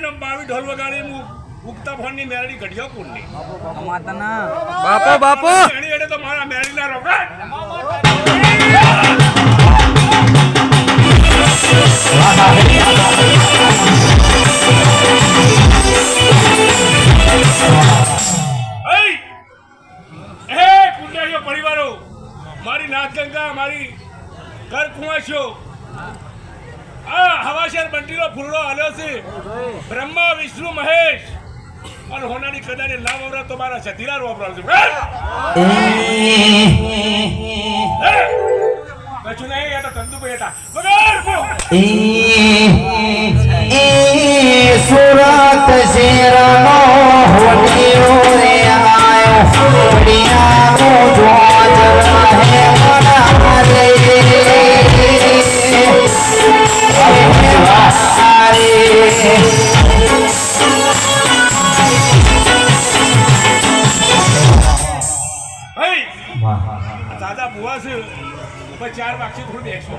ને બાવી ઢોલ વગાડી હું ઉગતા ફોનની મેરડી ઘડિયો કુંડની અમાતના બાપો બાપો! એની એડે તો મારા મેરડીના રોકડ પરિવારો મારી નાથગંગા મારી ઘર કુંવાસીઓ હવાશેર બંટીનો ફૂલડો હાલ્યો છે. બ્રહ્મા, વિષ્ણુ, મહેશ. અને હોનાની કદાને ના વવરા તો મારા સતીલા વપરાવશે કશું નહીં, એ તો તંદુભાઈ હતા. વગર! દાદા બુવા છે. ચાર વાગશે થોડું બેસો